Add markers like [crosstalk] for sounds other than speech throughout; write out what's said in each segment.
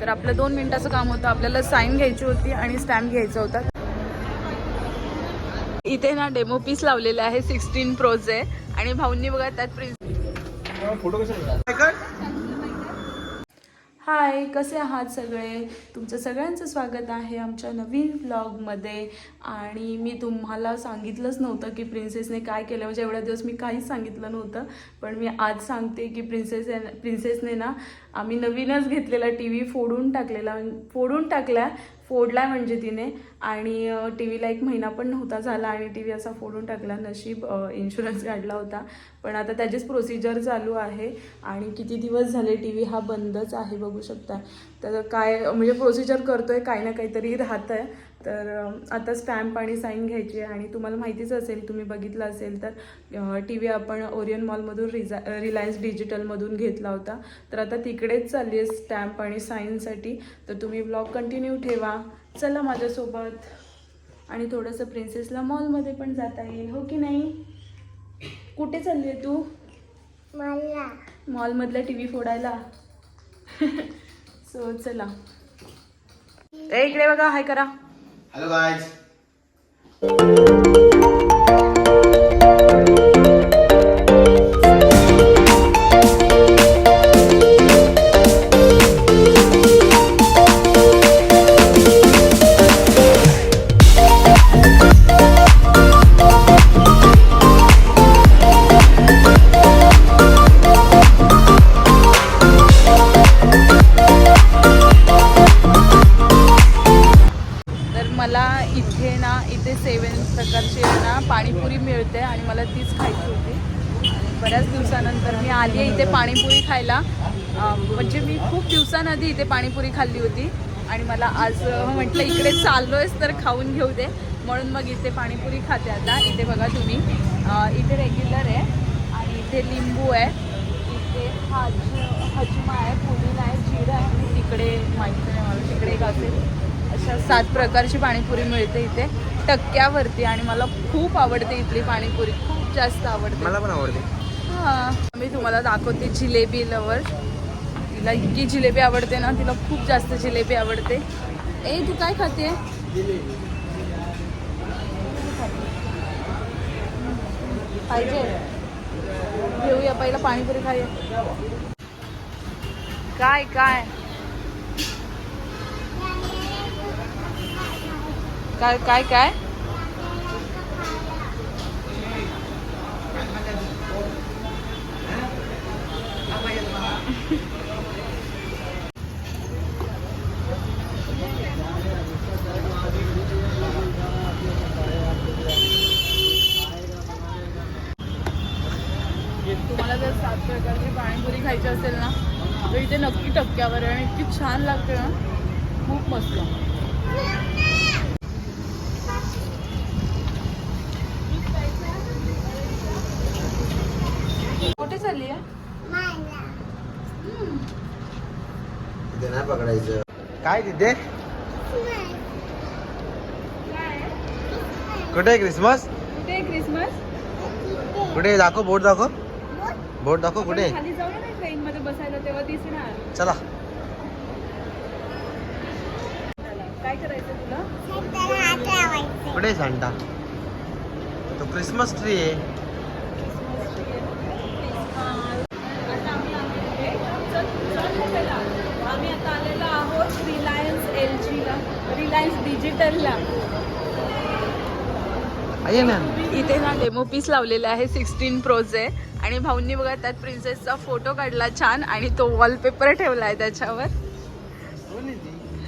तर आपलं दोन मिनिटाचं काम होतं. आपल्याला साईन घ्यायची होती आणि स्टॅम्प घ्यायचा होता. इथे ना डेमो पीस लावलेले आहे सिक्स्टीन प्रोचे आणि भाऊंनी बघा त्यात प्रिन्स हाय कसे आहात सगळे? तुमचं सगळ्यांचं स्वागत आहे आमच्या नवीन ब्लॉगमध्ये आणि मी तुम्हाला सांगितलंच नव्हतं की प्रिन्सेसने काय केलं. म्हणजे एवढ्या दिवस मी काहीच सांगितलं नव्हतं. पण मी आज सांगते की प्रिन्सेस प्रिन्सेसने ना आम्ही नवीनच घेतलेला टी व्ही फोडून टाकलेला फोडून टाकला फोडला म्हणजे तिने. आणि टी व्हीला एक महिना पण नव्हता झाला आणि टी व्ही असा फोडून टाकला नशीब इन्शुरन्स काढला होता. पण आता त्याचीच प्रोसिजर चालू आहे आणि किती दिवस झाले टी व्ही हा बंदच आहे बघू शकता. तर काय म्हणजे प्रोसिजर करतोय काही ना काहीतरी राहतं आहे तर आता स्टॅम्प आणि साईन घ्यायची आहे आणि तुम्हाला माहितीच असेल तुम्ही बघितलं असेल तर टी व्ही आपण ओरियन मॉलमधून रिजा रिलायन्स डिजिटलमधून घेतला होता. तर आता तिकडेच चालली आहे स्टॅम्प आणि साईनसाठी. तर तुम्ही ब्लॉग कंटिन्यू ठेवा. चला माझ्यासोबत. आणि थोडंसं प्रिन्सेसला मॉलमध्ये पण जाता येईल हो की नाही? कुठे चालली आहे तू? मला मॉलमधला टी व्ही फोडायला? [laughs] सो चला. इकडे बघा हाय करा. हॅलो गाईज खायला. म्हणजे मी खूप दिवसांआधी इथे पाणीपुरी खाल्ली होती. आणि मला आज म्हटलं इकडे चाललोयच तर खाऊन घेऊ दे. म्हणून मग इथे पाणीपुरी खाते आता. इथे बघा तुम्ही. इथे रेग्युलर आहे. आणि इथे लिंबू आहे. इथे हाज हजमा आहे पुदिना आहे जिरं आहे. आणि तिकडे माहिती नाही मला तिकडे एक असेल. अशा सात प्रकारची पाणीपुरी मिळते इथे. टक्क्यावरती. आणि मला खूप आवडते इथली पाणीपुरी. खूप जास्त आवडते. मला पण आवडते. मी तुम्हाला दाखवते जिलेबी लवर तिला इतकी जिलेबी आवडते ना तिला खूप जास्त जिलेबी आवडते. ए तू काय खाते? पाहिजे. घेऊया पहिला पाणीपुरी खाऊया. काय काय? काय काय काय तुम्हाला जर सात प्रकारची पाणीपुरी खायची असेल ना तर इथे नक्की टक्क्यावर आहे आणि इतकी छान लागते ना. खूप मस्त. कुठे चालली आहे? पकडायचं. काय तिथे? कुठे आहे क्रिसमस? कुठे क्रिसमस? कुठे? दाखव बोट दाखव. बोट दाखव कुठे? खाली जाऊ ना ट्रेन मध्ये बसायला तेव्हा दिसणार. चला. काय करायचं तुला? कुठे सांता? तो क्रिसमस ट्री आहे. आम्ही आता आलेलो आहोत रिलायन्स एल जीला रिलायन्स डिजिटलला आहे ना. इथे ना डेमो पीस लावलेले आहे सिक्स्टीन प्रोचे आणि भाऊंनी बघा त्यात प्रिन्सेसचा फोटो काढला छान आणि तो वॉलपेपर ठेवला आहे त्याच्यावर.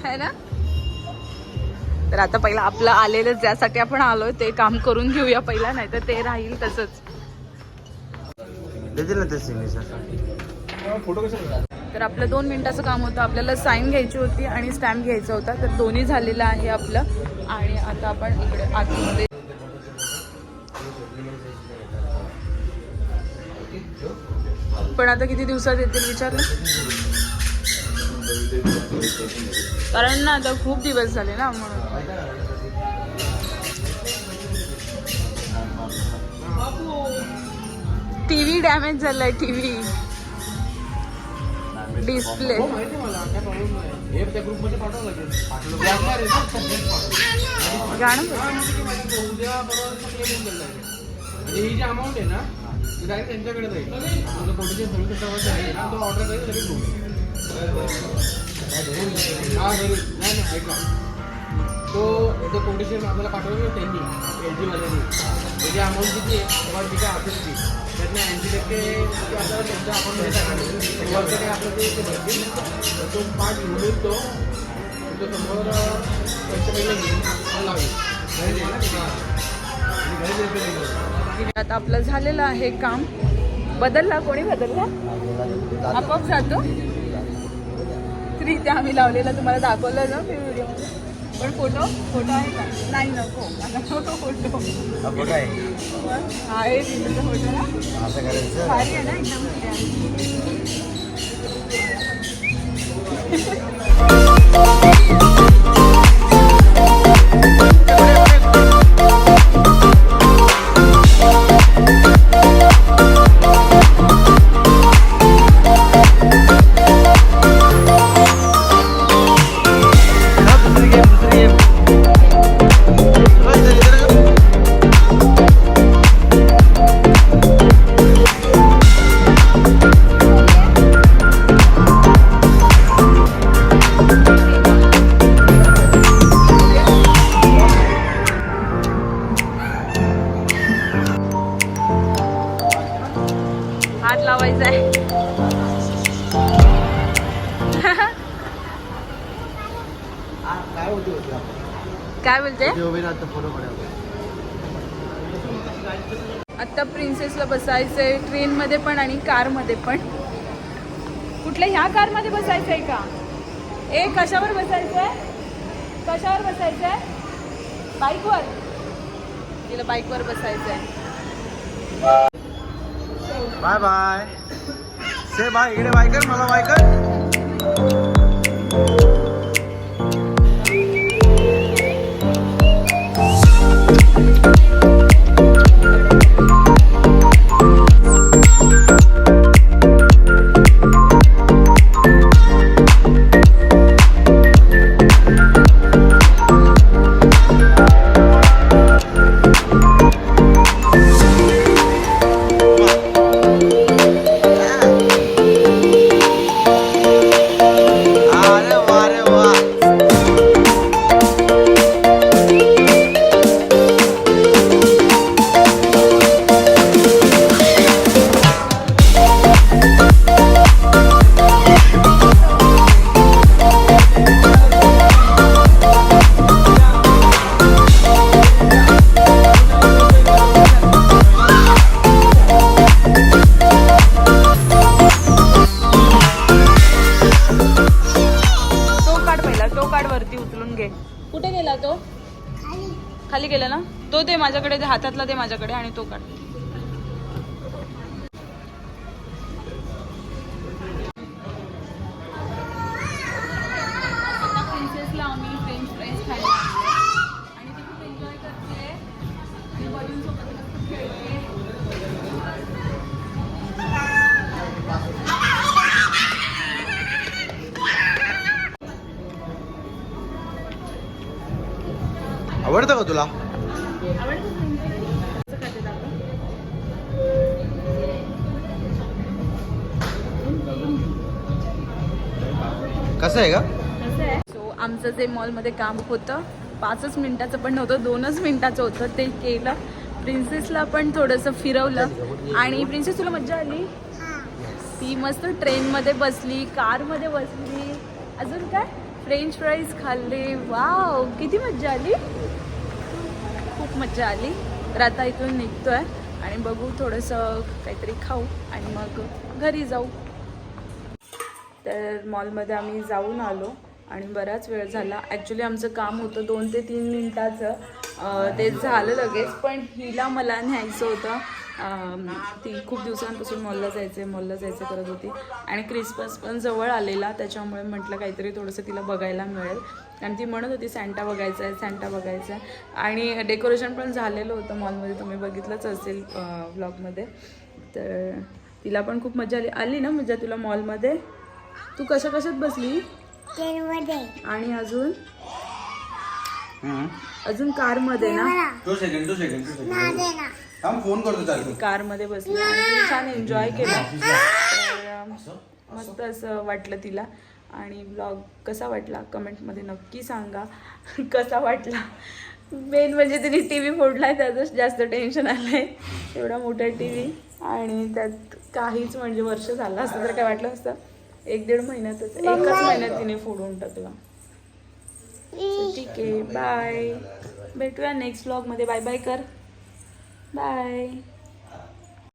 है ना? तर आता पहिला आपलं आलेलं ज्यासाठी आपण आलोय ते काम करून घेऊया पहिला नाही तर ते राहील तसंच. तर आपलं दोन मिनिटाचं काम होतं. आपल्याला साईन घ्यायची होती आणि स्टॅम्प घ्यायचा होता. तर दोन्ही झालेलं आहे आपलं. आणि आता आपण इकडे आतमध्ये पण आता किती दिवसात येतील विचारलं कारण ना आता खूप दिवस झाले ना म्हणून. टी व्ही डॅमेज झालाय टी व्ही. डिस्प्ले. काय गाणं ही जी अमाऊंट आहे ना ती डायरेक्ट त्यांच्याकडे जाईल. म्हणजे तुझं कोटीचे आहे तो ऑर्डर जाईल तरी होईल हा घरी नाही नाही ऐका. तो जो कोटेशन आपल्याला पाठवलं त्यांनी एल जीवाल्यांनी त्याची अमाऊंट किती आहे तेव्हा जी काय असेल ती त्यातनं ऐंशी टक्के आपल्याला त्यांच्या अकाउंटमध्ये टाकायचं वरचं काही आपलं ते भरतील. तो पार्ट घेऊन तो तो शंभर पैसे पहिले घेऊन मला लावेल. घरी आता आपलं झालेलं आहे काम. बदलला कोणी? बदलला? आपोआप जातो. तरी ते आम्ही लावलेलं तुम्हाला दाखवलं ना पण फोटो फोटो आहे का? नाही नको. नको फोटो हा फोटो आहे. आहे तिथं फोटो ना. भारी आहे ना एकदम [laughs] हात लावायचा आहे काय बोलते? आता प्रिन्सेसला बसायचंय ट्रेनमध्ये पण आणि कारमध्ये पण. कुठल्या ह्या कारमध्ये बसायचंय का? ए कशावर बसायचंय? कशावर बसायचंय? बाईकवर तिला बाईकवर बसायचंय. बाय बाय से बाय इकडे बाय कर. मला बाय कर. खाली गेला ना? तो ते माझ्याकडे ते हातातला ते माझ्याकडे आणि तो काढ. आवडतं का तुला? कसं आहे का सो आमचं जे मॉलमध्ये काम होतं पाचच मिनिटाचं पण नव्हतं दोनच मिनिटाचं होतं. ते केलं. प्रिन्सेसला पण थोडंसं फिरवलं. आणि प्रिन्सेस तुला मज्जा आली? ती मस्त ट्रेनमध्ये बसली कारमध्ये बसली. अजून काय? फ्रेंच फ्राईज खाल्ले. वाव किती मज्जा आली? मज्जा आली. तर आता इथून निघतोय आणि बघू थोडंसं काहीतरी खाऊ आणि मग घरी जाऊ. तर मॉलमध्ये आम्ही जाऊन आलो आणि बराच वेळ झाला. ॲक्च्युली आमचं काम होतं दोन ते तीन मिनटाचं. ते झालं लगेच पण हिला मला न्यायचं होतं. ती खूप दिवसांपासून मॉलला जायचं आहे मॉलला जायचं करत होती. आणि क्रिसमस पण जवळ आलेला त्याच्यामुळे म्हटलं काहीतरी थोडंसं तिला बघायला मिळेल. आणि ती म्हणत होती सँटा बघायचं आहे सँटा बघायचं आहे. आणि डेकोरेशन पण झालेलं होतं मॉलमध्ये तुम्ही बघितलंच असेल व्लॉगमध्ये तर तिला पण खूप मजा आली आली ना मजा तुला मॉलमध्ये? तू कशा कशात बसली? आणि अजून? अजून कारमध्ये ना? Two second two second two थांब फोन करतो चालतो कारमध्ये बसली आणि छान एन्जॉय केला. तर, अं, मस्त असं वाटलं तिला. आणि ब्लॉग कसा वाटला? कमेंटमध्ये नक्की सांगा. [laughs] कसा वाटला? मेन म्हणजे तिने टी व्ही फोडलाय त्यातच जास्त टेन्शन आलंय. एवढा मोठा टी व्ही आणि त्यात काहीच म्हणजे वर्ष झालं असतं तर काय वाटलं असतं एक दीड महिन्यातच एकच महिन्यात तिने फोडून टाकला. ठीक आहे बाय भेटूया नेक्स्ट ब्लॉगमध्ये बाय बाय कर. बाय